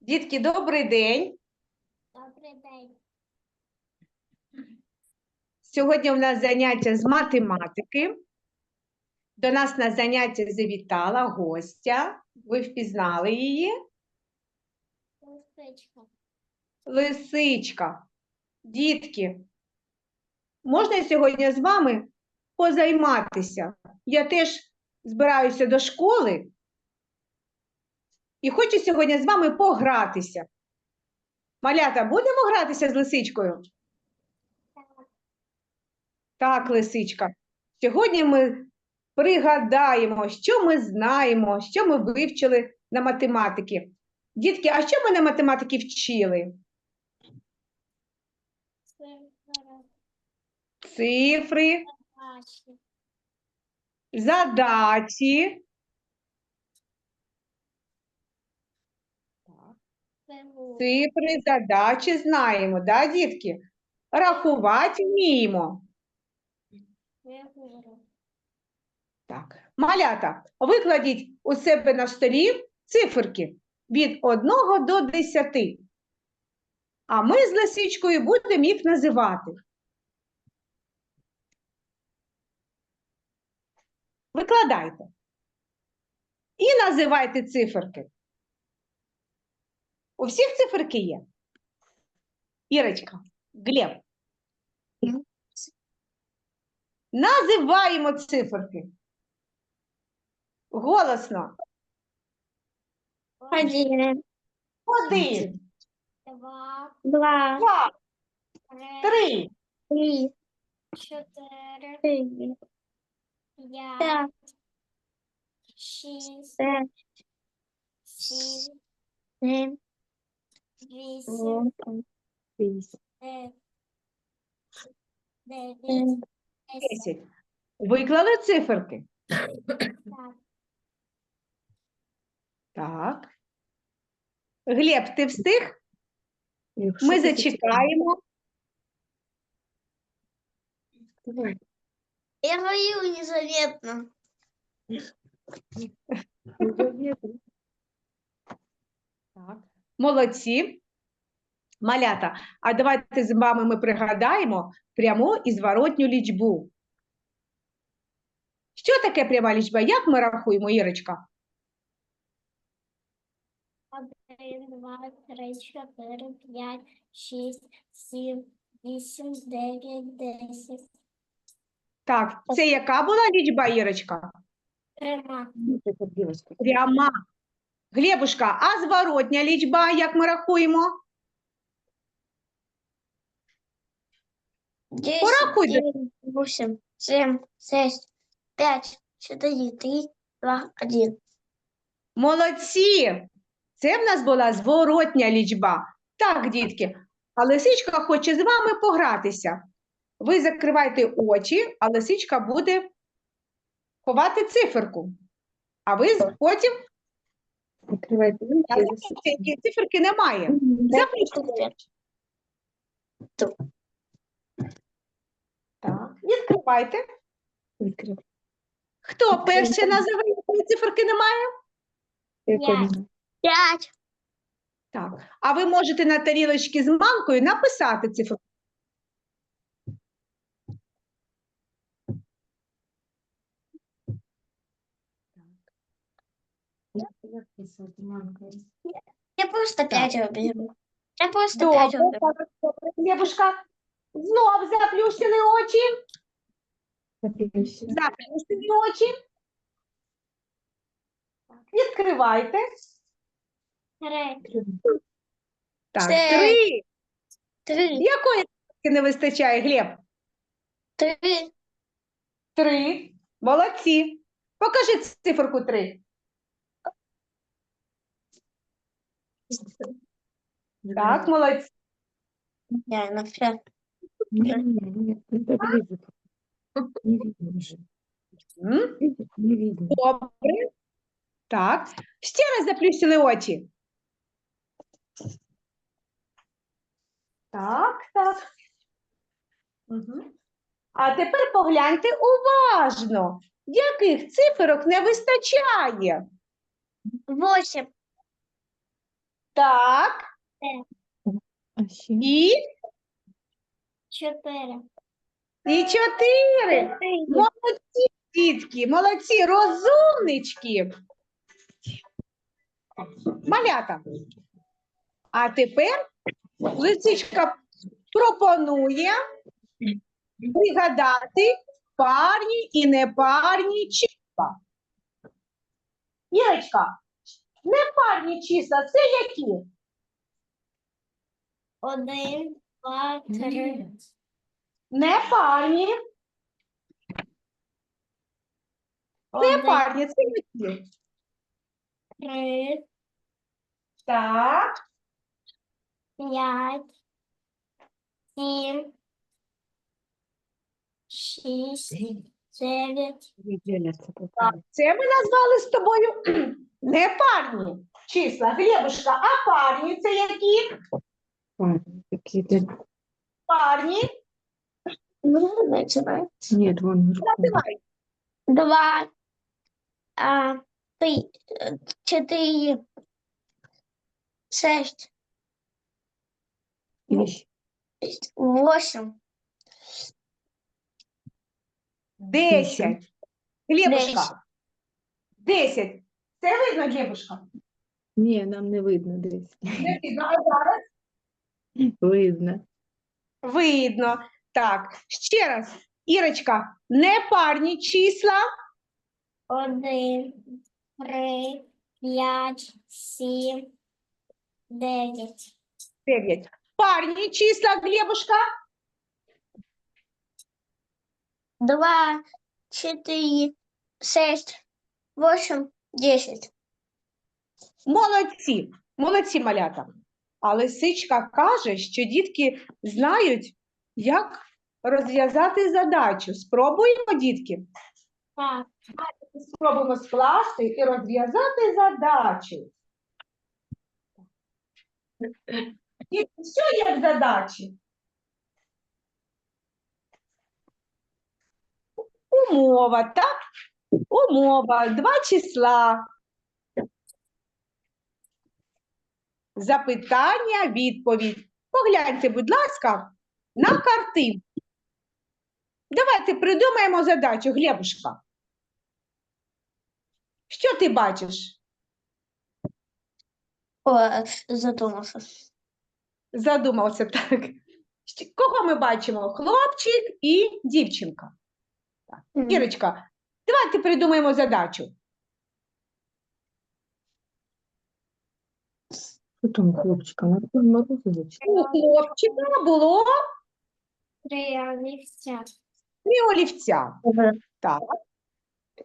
Дітки, добрий день. Добрий день. Сьогодні у нас заняття з математики. До нас на заняття завітала гостя. Ви впізнали її? Лисичка. Лисичка. Дітки, можна сьогодні з вами позайматися? Я теж збираюся до школи і хочу сьогодні з вами погратися. Малята, будемо гратися з лисичкою? Так, лисичка. Сьогодні ми пригадаємо, що ми знаємо, що ми вивчили на математики. Дітки, а що ми на математики вчили? Цифри, задачі. Цифри, задачі знаємо, да, дітки? Рахувати вміємо. Так. Малята, викладіть у себе на столі циферки від 1 до 10. А ми з лисичкою будемо їх називати. Викладайте. І називайте циферки. У всіх циферки є? Ірочка, Глеб. Називаємо циферки. Голосно. Один. Один, Два. два, Два. Три. три, Три. Чотири. П'ять. Шість. Сім. Вісім. Дев'ять. Дев'ять. Десять. десять. Виклали циферки? Так. Так. Глеб, ти встиг? Ми зачекаємо. Я говорю незаметно. Так. Молодці. Малята, а давайте з вами ми пригадаємо пряму і зворотню лічбу. Що таке пряма лічба? Як ми рахуємо, Ірочка? Один, два, три, чотири, п'ять, шість, сім, вісім, дев'ять, десять. Так, це яка була лічба, Ірочка? Трема. Пряма. Глебушка, а зворотня лічба, як ми рахуємо? Порахуй, девять, восемь, семь, шесть, пять, четыре, три, два, один. Молодці! Це в нас була зворотня лічба. Так, дітки, а лисичка хоче з вами погратися. Ви закривайте очі, а лисичка буде ховати циферку. А ви потім заплющте, які циферки немає. Очі. Так, відкривайте. Відкривайте. Хто перший називає, коли циферки немає? Якої? Пять. Так. А ви можете на тарілочці з манкою написати цифру. Я просто пять уберу. Я просто пять добре, добре. Знов заплющили очі. Заплющили. Очі. Відкривайте. Так, Це- три. Три. Якої циферки не вистачає, Глеб? Три. Три. Молодці. Покажи циферку три. Так, молодці. Я на все. Ні, ні, ні, не поблизу. Не видно вже. М? Не видно. Добре. Так. Ще раз заплющили очі. Так, так. Угу. А тепер погляньте уважно, яких циферок не вистачає. Восемь. Так. А ще? І, Четыре. і чотири. Молодці, дітки, молодці, розумнички. Малята. А тепер лисичка пропонує пригадати парні і непарні числа. Ірочка, непарні числа це які? Один, два, три. Непарні. Один, Непарні це які? три, Так. пять, семь, шесть, девять, це ми назвали з тобою непарні числа. Глебушка, а парні це які? Такі де... Ну, начинай. Ні, вон Називай. Два, а, три, четыре, шесть, І восемь, Десять. Глебушка. Десять. Десять. Це видно, Глебушка? Ні, нам не видно десь. Не видно. А зараз? Видно. Видно. Так, ще раз. Ірочка, непарні числа. один, три, пять, семь, девять, Дев'ять. Парні числа, Глебушка. два, четыре, шесть, восемь, десять. Молодці, молодці малята. А лисичка каже, що дітки знають, як розв'язати задачу. Спробуємо, дітки. Так, Спробуємо скласти і розв'язати задачу. Дітки, що є в задачі? Умова, так? Умова, два числа. Запитання, відповідь. Погляньте, будь ласка, на картинку. Давайте придумаємо задачу, Глебушка. Що ти бачиш? О, задумался. Задумався так. Кого ми бачимо? Хлопчик і дівчинка. М, Ірочка, давайте придумаємо задачу. Що там, хлопчика? Антон Морозович? У хлопчика було Три олівця. три олівця. Так.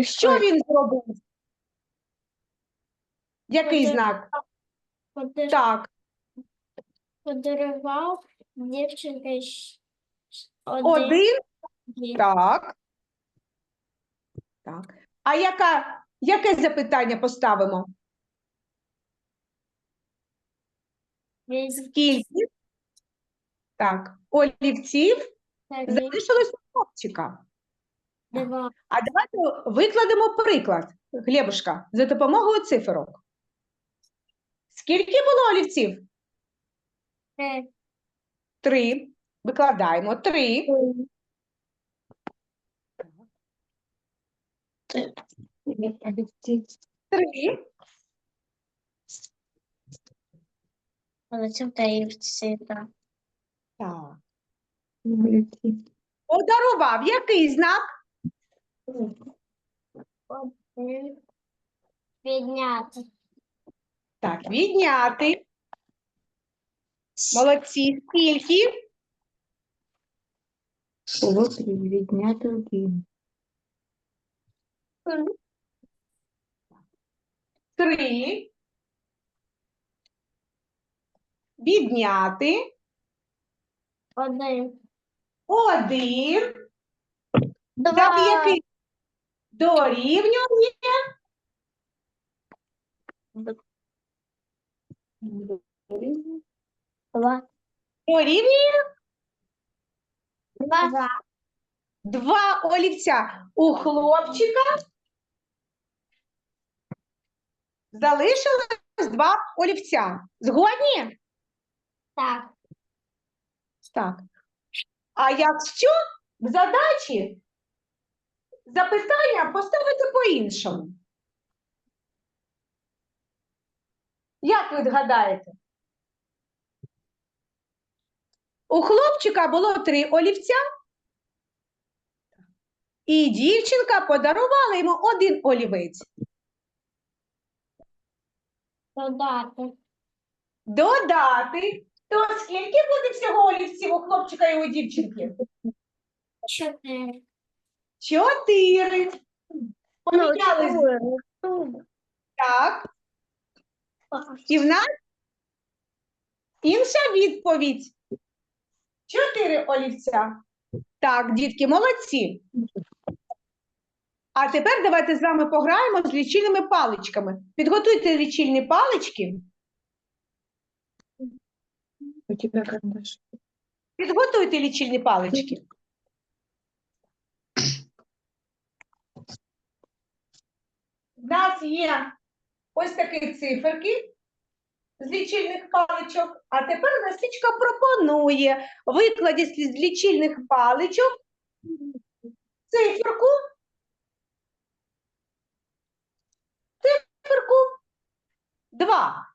Що він зробив? Який Один. знак? Подир- Так, Подарував щ- щ- один. один. Так. Так. А яка, яке запитання поставимо? Скільки? Так, олівців залишилось у хлопчика. Два. А давайте викладемо приклад, Глебушка, за допомогою циферок. Скільки було олівців? Три. Три. Викладаємо три. Три. Олівця та олівці, так. Так. Подарував. Який знак? Підняти. Так, відняти. Молодці. Скільки? Відняти один. Три. Відняти. Один. Один. Два. Так, який? Дорівнює. Два. Дорівнює Два. два олівця. У хлопчика залишилось два олівця. Згодні? Так. Так. А якщо в задачі запитання поставити по-іншому? Як ви гадаєте? У хлопчика було три олівця, і дівчинка подарувала йому один олівець. Додати. Додати. То скільки буде всього олівців у хлопчика і у дівчинки? Чотири. Чотири. Поміняли так. І в нас інша відповідь. Чотири олівця. Так, дітки, молодці. А тепер давайте з вами пограємо з лічильними паличками. Підготуйте лічильні палички. У тебя карандаш. Підготуйте лічильні палички. У нас є ось такі циферки з лічильних паличок, а тепер Насічка пропонує викладіть з лічильних паличок циферку. Циферку 2.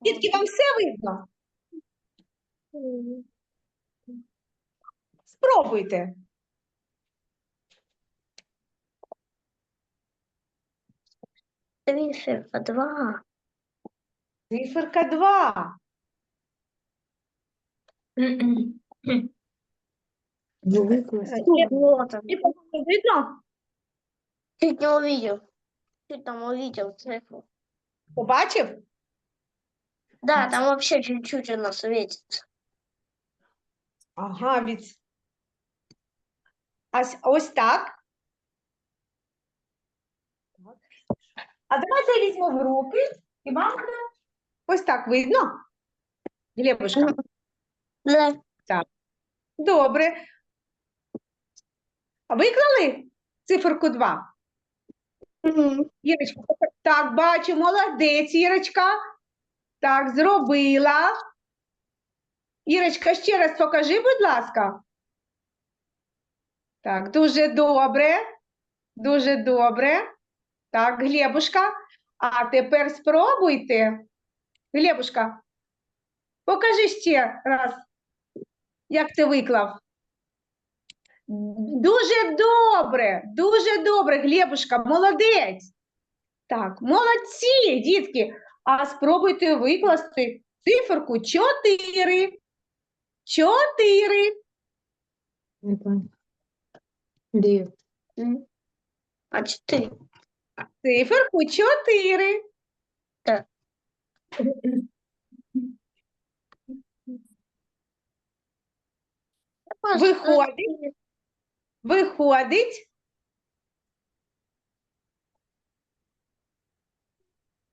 Дітки, вам все видно? Спробуйте. Циферка два. Циферка 2. Ну. Вот он. Видно? Чуть не увидел. Чуть там увидел цифру. Побачив? Да, там вообще чуть-чуть она светится. Ага, від... А с- ось так. Так. А давайте я візьму в руки і вам буде ось так видно. Глебушка, Мгм. Да. добре. А Виклали циферку 2? Ірочка, так, бачу, молодець, Ірочка. Так, зробила. Ірочка, ще раз покажи, будь ласка. Так, дуже добре. Дуже добре. Так, Глебушка. А тепер спробуйте. Глебушка, покажи ще раз, як ти виклав. Дуже добре, дуже добре, Глебушка, молодець. Так, молодці, дітки. А спробуйте викласти циферку 4. 4. Не понял. Где? М. А четыре. Циферку 4. Виходить. Виходить.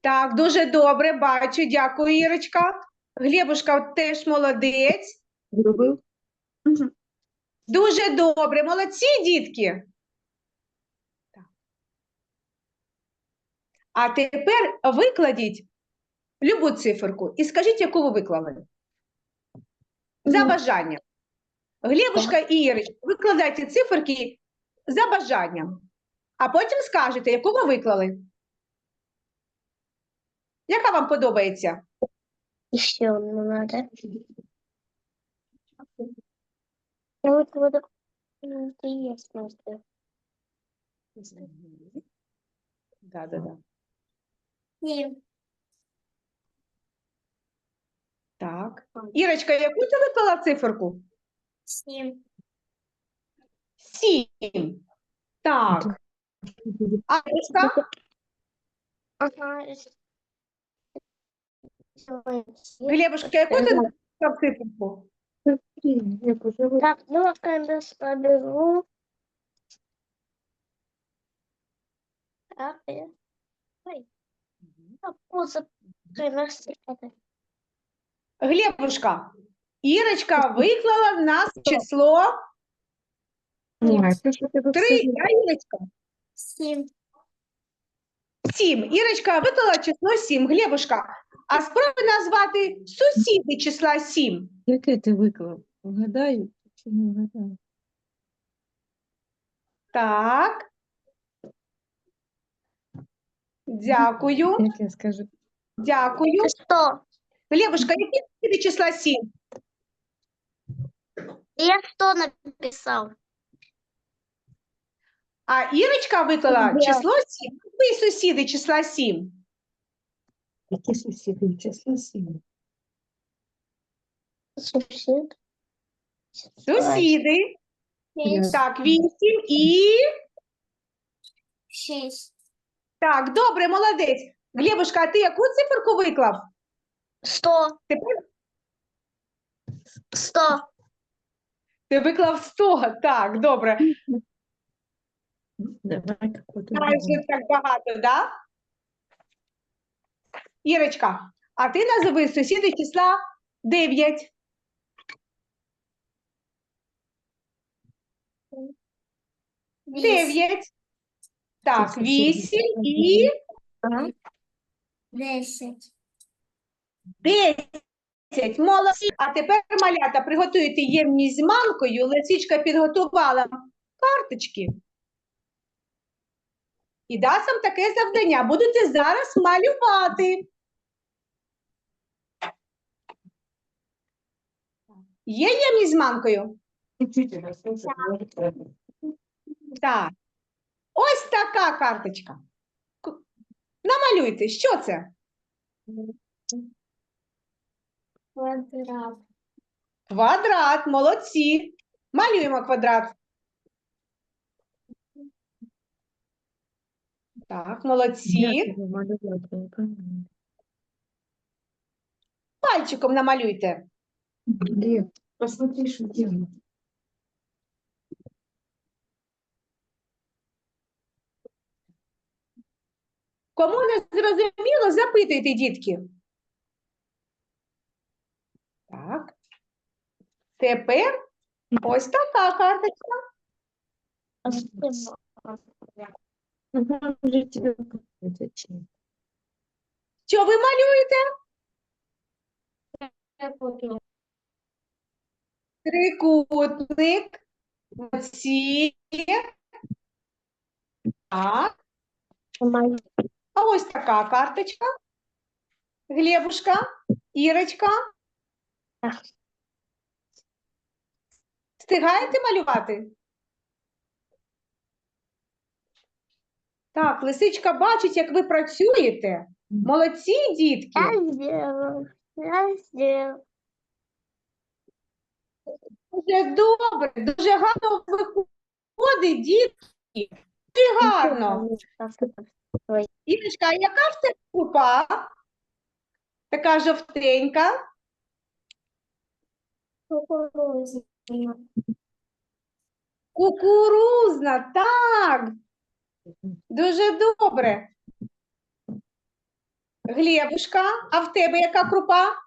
Так, дуже добре, бачу. Дякую, Ірочка. Глебушка теж молодець. Зробив? Дуже добре, молодці, дітки. А тепер викладіть любу циферку і скажіть, яку ви виклали. За Мгм. бажанням. Глебушка і Ірочка, викладайте циферки за бажанням. А потім скажете, яку ви виклали. Яка вам подобається? Еще одну надо. Я вот вот Да, да, да. Так. Ірочка, яку ти виклала циферку? Семь. Сім. Так. А Ірочка? Ага. с- Семь. Глебушка, яку ти виклав циферку? Блін, я поживу. Так, ну вот когда соберу. Так, я. Ой, а поза это. Глебушка, Ірочка виклала в нас число Ні, це що тебе 3, все да, Ірочка? Сім. Сім. Ірочка виклала число сім. Глебушка, а спробуй назвати сусіди числа сім. Яке ти виклав? Вгадаю чи не вгадаю? Так. Дякую. Як я скажу? Дякую. Сто. Глебушка, які сусіди числа сім? Я сто написав. А Ірочка виклала Да. число сім. Ви сусіди числа сім. Які сусіди число сім? Сусід. Сусіди. Шість. Так, вісім і. Шість. Так, добре, молодець. Глебушка, а ти яку циферку виклав? Сто. Тепер Сто. Ти виклав 100. Так, добре. Майже так багато, да? Ірочка, а ти назови сусіди числа 9. Вісім. 9. Так, сусіди 8 числа і Десять. 10. Молодці. А тепер, малята, приготуйте ємність з манкою. Лисичка підготувала карточки. І дасть вам таке завдання. Будете зараз малювати. Є ємність з манкою? Так. Ось така карточка. Намалюйте, що це? Квадрат. Квадрат, молодці. Малюємо квадрат. Так, молодці. Пальчиком намалюйте. Глеб, посмотри, что делать. Кому не зрозуміло, запитуйте, дітки. Так. Тепер ось така карточка. Що ви малюєте? Трикутник. Молодці. Так. А ось така карточка. Глебушка, Ірочка. Встигаєте малювати? Так, лисичка бачить, як ви працюєте. Молодці, дітки. Я сделал. Дуже добре, дуже гарно виходить, дітки. Дуже гарно. Ірочка, а яка ж це крупа? Така жовтенька. Кукурузна, так. Дуже добре. Глебушка, а в тебе яка крупа?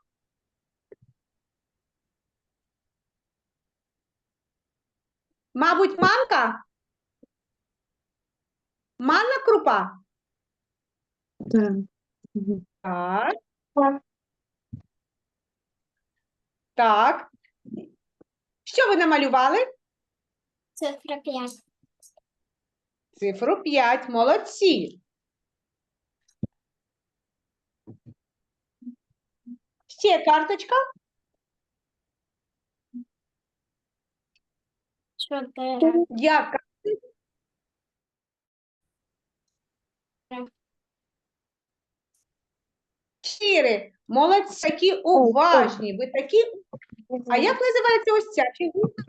Мабуть, манка? Манна крупа? Так. Так. Так. Що ви намалювали? Цифра п'ять. Цифру 5. Молодці. Ще карточка. Чотири. Яка? Чотири. Молодці, такі уважні. Ви такі. А як називається ось ця фігурка?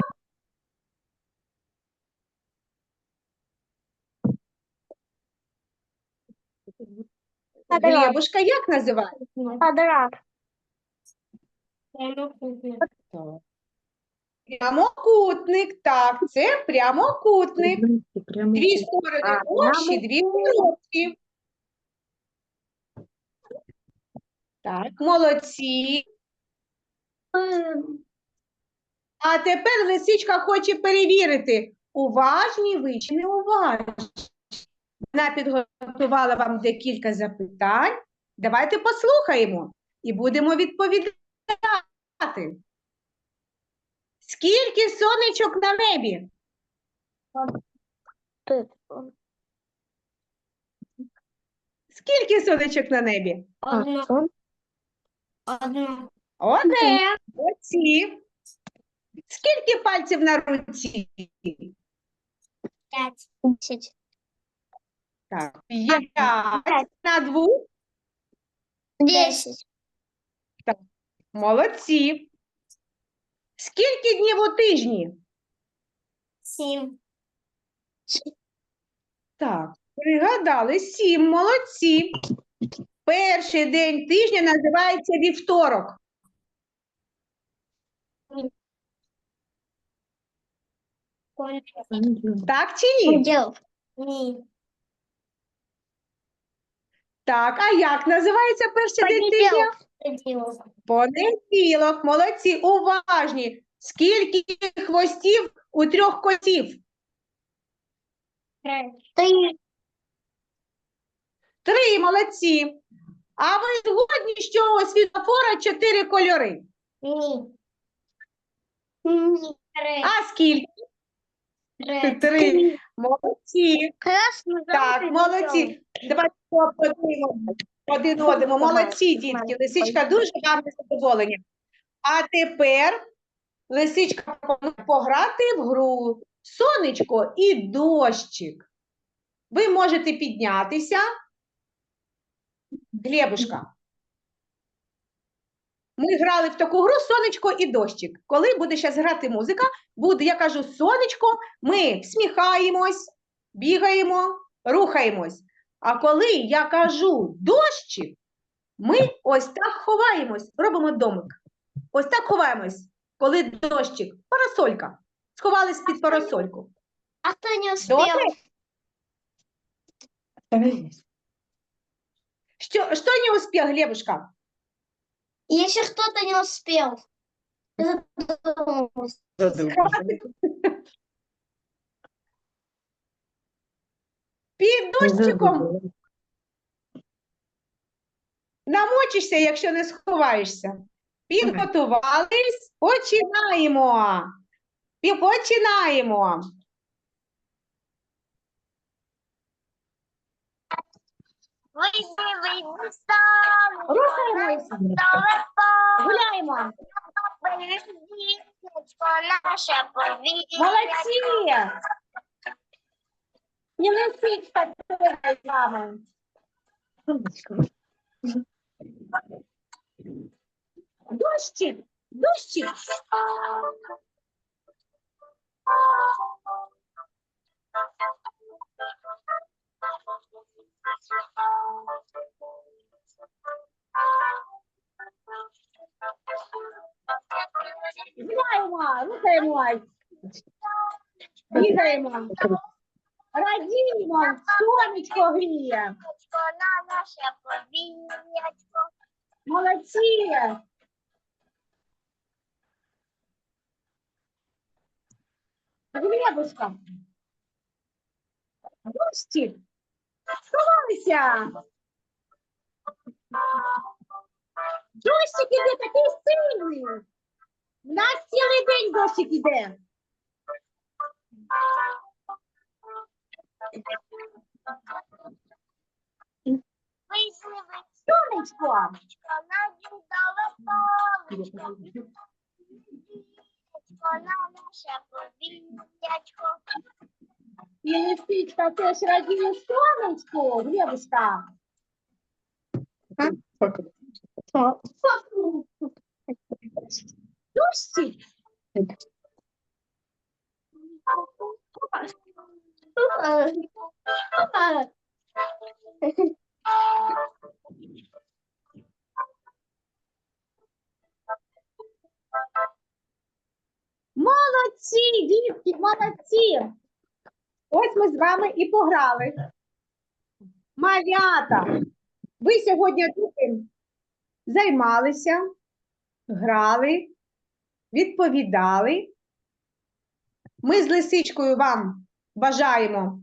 Квадрат. Глебушка, як називається? Квадрат. Прямокутник. Так, це прямокутник. Дві сторони площі, дві кутки. Так, молодці. А тепер лисичка хоче перевірити, уважні ви чи не уважні. Вона підготувала вам декілька запитань. Давайте послухаємо і будемо відповідати. Скільки сонечок на небі? Скільки сонечок на небі? А, Одну. Сон? Оці. Скільки пальців на руці? Пять. Десять. Так. П'ять. На двох? Десять. Так. Молодці. Скільки днів у тижні? Семь. Так, пригадали, сім, молодці. Перший день тижня називається вівторок. Так чи ні? Ни. Так, а як називається перший день. Понеділок, молодці, уважні. Скільки хвостів у трьох котів? Три. Три, молодці. А ви згодні, що у світлофора чотири кольори? Ни. Три. А скільки? Три. Молодці. Красный. Так, молодці. Давайте поаплодуємо один одному. Молодці, дітки. Лисичка дуже вам задоволення. А тепер лисичка пограти в гру сонечко і дощик. Ви можете піднятися. Глебушка. Ми грали в таку гру сонечко і дощик. Коли буде зараз грати музика, буде, я кажу, сонечко, ми всміхаємось, бігаємо, рухаємось. А коли я кажу дощик, ми ось так ховаємось, робимо домик. Ось так ховаємось, коли дощик, парасолька. Сховались під парасольку. А кто не успел? Добре? Що, що не успів, Глебушка? Если кто-то не успел. Під дощиком намочишся, якщо не сховаєшся. Підготувались, починаємо. Починаємо. Выйди, выйди, солнце, Рухаємось. Гуляємо. Молодці! Не несіть з вами. Дощик. Гуляємо, рухаємось. Бігаємо. Радіємо, сонечко гріє. На наше повітря. Молодці. Глебушка. Дощик. Сховалися. Дощик іде такий сильний. У нас цілий день дощик іде. Сонечко. І лисичка теж радіє сонечку, Глебушка. Вами. Малята, ви сьогодні тут займалися, грали, відповідали. Ми з лисичкою вам бажаємо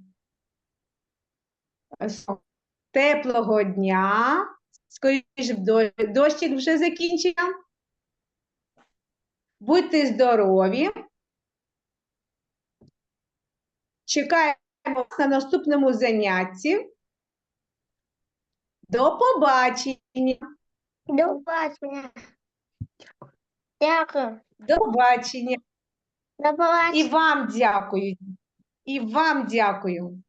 Теплого дня. Скоріш до- дощик вже закінчився. Будьте здорові. Чекаємо на наступному занятті. До побачення. До побачення. Дякую. До побачення. До побачення. І вам дякую. І вам дякую.